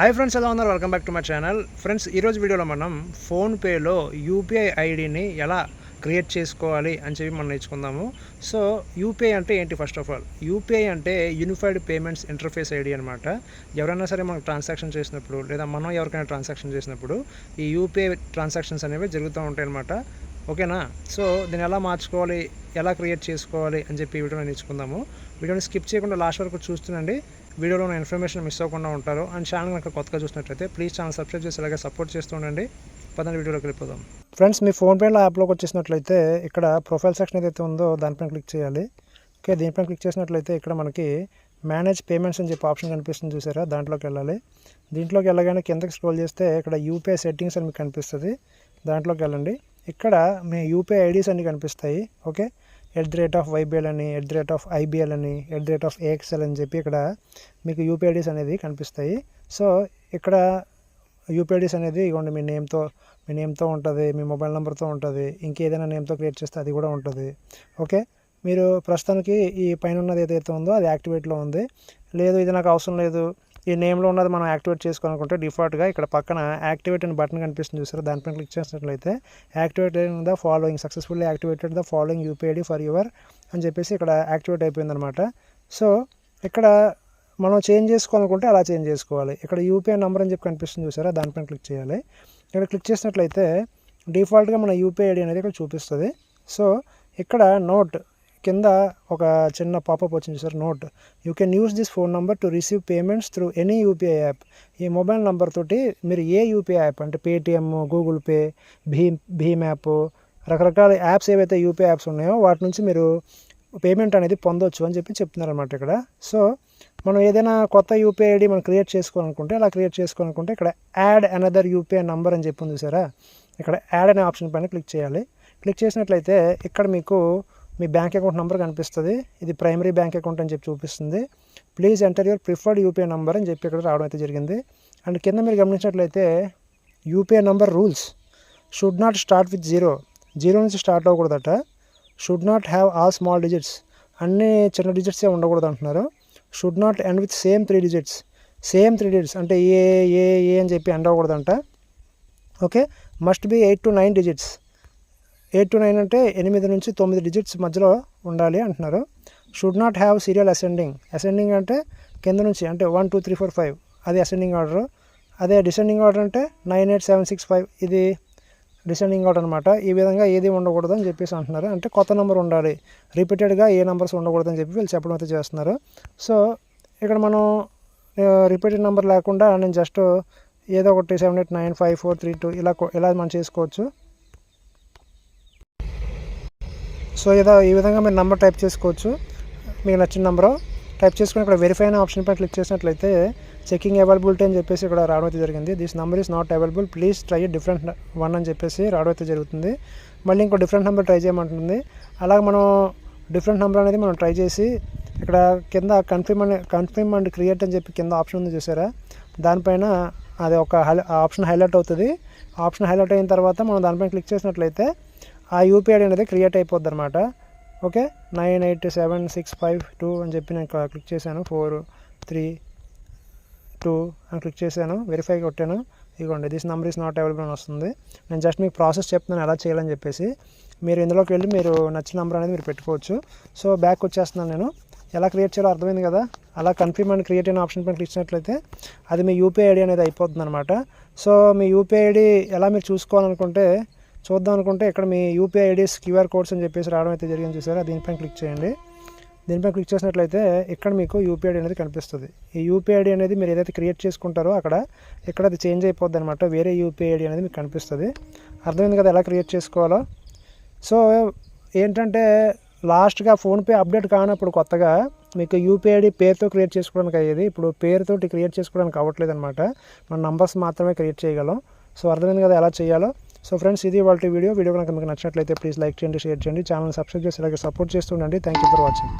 Hi friends ఎలా ఉన్నారు? Welcome back to my channel friends ఈరోజు వీడియోలో మనం ఫోన్పేలో యూపీఐ ఐడిని ఎలా క్రియేట్ చేసుకోవాలి అని చెప్పి మనం నేర్చుకుందాము. సో యూపీఐ అంటే ఏంటి ఫస్ట్ ఆఫ్ ఆల్ యూపీఐ అంటే యూనిఫైడ్ పేమెంట్స్ ఇంటర్ఫేస్ ఐడి అనమాట ఎవరైనా సరే మనకు ట్రాన్సాక్షన్ చేసినప్పుడు లేదా మనం ఎవరికైనా ట్రాన్సాక్షన్ చేసినప్పుడు ఈ యూపీఐ ట్రాన్సాక్షన్స్ అనేవి జరుగుతూ ఉంటాయన్నమాట. ఓకేనా? సో దీన్ని ఎలా మార్చుకోవాలి? ఎలా క్రియేట్ చేసుకోవాలి? అని చెప్పి వీడియోలో నేర్చుకుందాము. వీడియోని స్కిప్ చేయకుండా లాస్ట్ వరకు చూస్తుండండి. వీడియోలో ఉన్న ఇన్ఫర్మేషన్ మిస్ అవ్వకుండా ఉంటారు. అండ్ ఛానల్ కనుక కొత్తగా చూసినట్లయితే ప్లీజ్ ఛానల్ సబ్స్క్రైబ్ చేసి అలాగే సపోర్ట్ చేస్తూ ఉండండి. పదండి వీడియోలోకి వెళ్ళిపోదాం. ఫ్రెండ్స్ మీ ఫోన్పేలో యాప్లోకి వచ్చేసినట్లయితే ఇక్కడ ప్రొఫైల్ సెక్షన్ ఏదైతే ఉందో దానిపైన క్లిక్ చేయాలి. ఓకే దీనిపైన క్లిక్ చేసినట్లయితే ఇక్కడ మనకి మేనేజ్ పేమెంట్స్ అని చెప్పి ఆప్షన్ కనిపిస్తుంది చూసారా? దాంట్లోకి వెళ్ళాలి. దీంట్లోకి వెళ్ళగానే కిందకి స్క్రోల్ చేస్తే ఇక్కడ యూపీఐ సెట్టింగ్స్ అని మీకు కనిపిస్తుంది. దాంట్లోకి వెళ్ళండి. ఇక్కడ మీ యూపీఐ ఐడీస్ అన్ని కనిపిస్తాయి okay? At the rate of YBL అని at the rate of IBL అని at the rate of AXL అని చెప్పి ఇక్కడ మీకు యూపీఐడీస్ అనేది కనిపిస్తాయి. సో ఇక్కడ యూపీఐడీస్ అనేది ఇవ్వండి మీ నేమ్తో మీ నేమ్తో ఉంటుంది మీ మొబైల్ నెంబర్తో ఉంటుంది ఇంకేదైనా నేమ్తో క్రియేట్ చేస్తే అది కూడా ఉంటుంది ఓకే? మీరు ప్రస్తుతానికి ఈ పైన ఉన్నది ఏదైతే ఉందో అది యాక్టివేట్లో ఉంది. లేదు ఇది నాకు అవసరం లేదు ఈ నేమ్లో ఉన్నది మనం యాక్టివేట్ చేసుకోవాలనుకుంటే డిఫాల్ట్గా ఇక్కడ పక్కన యాక్టివేట్ అనే బటన్ కనిపిస్తుంది చూసారు? దానిపైన క్లిక్ చేసినట్లయితే activate the following successfully activated the following UPI ID for your అని చెప్పేసి ఇక్కడ యాక్టివేట్ అయిపోయిందనమాట సో ఇక్కడ మనం చేంజ్ చేసుకోవాలనుకుంటే అలా చేంజ్ చేసుకోవాలి. ఇక్కడ యూపీఐ నెంబర్ అని చెప్పి కనిపిస్తుంది చూసారా? దానిపైన క్లిక్ చేయాలి. ఇక్కడ క్లిక్ చేసినట్లయితే డిఫాల్ట్గా మన యూపీఐ ఐడి అనేది ఇక్కడ చూపిస్తుంది. సో ఇక్కడ నోట్ కింద ఒక చిన్న పాపప్ వచ్చింది sir note you can use this phone number to receive payments through any UPI app ఈ మొబైల్ నెంబర్ తోటి మీరు ఏ యూపీఐ యాప్ అంటే Paytm Google pay Bhim Bhim app రకరకాల యాప్స్ ఏవైతే యూపీఐ యాప్స్ ఉన్నాయో వాటి నుంచి మీరు పేమెంట్ అనేది పొందొచ్చు అని చెప్పి చెప్తున్నారు అనమాట ఇక్కడ. సో మనం ఏదైనా కొత్త యూపీఐ ఐడి మనం క్రియేట్ చేసుకోవాలనుకుంటే అలా క్రియేట్ చేసుకోవాలనుకుంటే ఇక్కడ యాడ్ అనదర్ యూపీఐ నంబర్ అని చెప్పి ఉంది సారా. ఇక్కడ యాడ్ అనే ఆప్షన్ పైన క్లిక్ చేయాలి. క్లిక్ చేసినట్లయితే ఇక్కడ మీకు మీ బ్యాంక్ అకౌంట్ నెంబర్ కనిపిస్తుంది. ఇది ప్రైమరీ బ్యాంక్ అకౌంట్ అని చెప్పి చూపిస్తుంది. Please enter your preferred UPI number అని చెప్పి ఇక్కడ రావడం అయితే జరిగింది. అండ్ కింద మీరు గమనించినట్లయితే UPI number rules should not start with zero. Zero నుంచి start అవ్వకూడదట. Should not have all small digits. అన్ని చిన్న డిజిట్సే ఉండకూడదు అంటున్నారు. Should not end with same three digits. Same three digits అంటే ఏ ఏ ఏ అని చెప్పి end అవ్వకూడదంట. Okay? Must be eight to nine digits. Eight to nine అంటే ఎనిమిది నుంచి తొమ్మిది డిజిట్స్ మధ్యలో ఉండాలి అంటున్నారు. Should not have serial ascending ascending అంటే కింద నుంచి అంటే one two three four five అది అసెండింగ్ ఆర్డర్ అదే డిసెండింగ్ ఆర్డర్ అంటే nine eight seven six five ఇది డిసెండింగ్ ఆర్డర్ అనమాట ఈ విధంగా ఏది ఉండకూడదు అని చెప్పేసి అంటున్నారు. అంటే కొత్త నెంబర్ ఉండాలి. రిపీటెడ్గా ఏ నెంబర్స్ ఉండకూడదు అని చెప్పి వీళ్ళు చెప్పడం అయితే చేస్తున్నారు. సో ఇక్కడ మనం రిపీటెడ్ నెంబర్ లేకుండా నేను జస్ట్ ఏదో ఒకటి seven eight nine five four three two ఇలా ఇలా మనం చేసుకోవచ్చు. సో ఏదో ఈ విధంగా మీరు నెంబర్ టైప్ చేసుకోవచ్చు. మీకు నచ్చిన నెంబరు టైప్ చేసుకుని ఇక్కడ వెరిఫై అనే ఆప్షన్ పైన క్లిక్ చేసినట్లయితే చెకింగ్ అవైలబిలిటీ అని చెప్పేసి ఇక్కడ రావడం అయితే జరిగింది. This number is not available please try different one అని చెప్పేసి రావడం అయితే జరుగుతుంది. మళ్ళీ ఇంకో డిఫరెంట్ నెంబర్ ట్రై చేయమంటుంది. అలాగే మనం డిఫరెంట్ నెంబర్ అనేది మనం ట్రై చేసి ఇక్కడ కింద confirm and confirm and create అని చెప్పి కింద ఆప్షన్ ఉంది చూసారా? దానిపైన అది ఒక హై ఆప్షన్ హైలైట్ అవుతుంది. ఆప్షన్ హైలైట్ అయిన తర్వాత మనం దానిపైన క్లిక్ చేసినట్లయితే ఆ యూపీఐ అనేది క్రియేట్ అయిపోద్ది అనమాట okay nine eight seven six five two అని చెప్పి నేను ఇక్కడ క్లిక్ చేశాను. ఫోర్ త్రీ టూ అని క్లిక్ చేశాను. వెరిఫై కొట్టాను. ఇదిగోండి this number is not available అని వస్తుంది. నేను జస్ట్ మీకు ప్రాసెస్ చెప్తున్నాను ఎలా చేయాలని చెప్పేసి. మీరు ఇందులోకి వెళ్ళి మీరు నచ్చిన నెంబర్ అనేది మీరు పెట్టుకోవచ్చు. సో బ్యాక్ వచ్చేస్తున్నాను నేను. ఎలా క్రియేట్ చేయాలో అర్థమైంది కదా? అలా కన్ఫర్మ్ అండ్ క్రియేట్ అయిన ఆప్షన్ పైన క్లిక్ చేసినట్లయితే అది మీ యూపీఐ ఐడి అనేది అయిపోతుంది అనమాట సో మీ యూపీఐ ఐడి ఎలా మీరు చూసుకోవాలనుకుంటే చూద్దాం అనుకుంటే ఇక్కడ మీ యూపీఐ ఐడీస్ క్యూఆర్ కోడ్స్ అని చెప్పేసి రావడం అయితే జరిగింది చూసారా? దీనిపైన క్లిక్ చేయండి. దీనిపైన క్లిక్ చేసినట్లయితే ఇక్కడ మీకు యూపీఐడి అనేది కనిపిస్తుంది. ఈ యూపీఐ ఐడి అనేది మీరు ఏదైతే క్రియేట్ చేసుకుంటారో అక్కడ ఇక్కడ అది చేంజ్ అయిపోద్ది అనమాట వేరే యూపీఐ ఐడి అనేది మీకు కనిపిస్తుంది. అర్థమైంది కదా ఎలా క్రియేట్ చేసుకోవాలో? సో ఏంటంటే లాస్ట్గా ఫోన్పే అప్డేట్ కానప్పుడు కొత్తగా మీకు యూపీఐ ఐడి పేరుతో క్రియేట్ చేసుకోవడానికి అయ్యేది. ఇప్పుడు పేరుతో క్రియేట్ చేసుకోవడానికి అవ్వట్లేదు అనమాట మన నంబర్స్ మాత్రమే క్రియేట్ చేయగలం. సో అర్థమైంది కదా ఎలా చేయాలో? సో ఫ్రెండ్స్ ఇది వాళ్ళ వీడియో. వీడియో కనుక మీకు నచ్చినట్లయితే ప్లీజ్ లైక్ చేయండి షేర్ చేయండి. ఛానల్ సబ్స్క్రైబ్ చేసి అలాగే సపోర్ట్ చేస్తుండండి థ్యాంక్ యూ ఫర్ వాచింగ్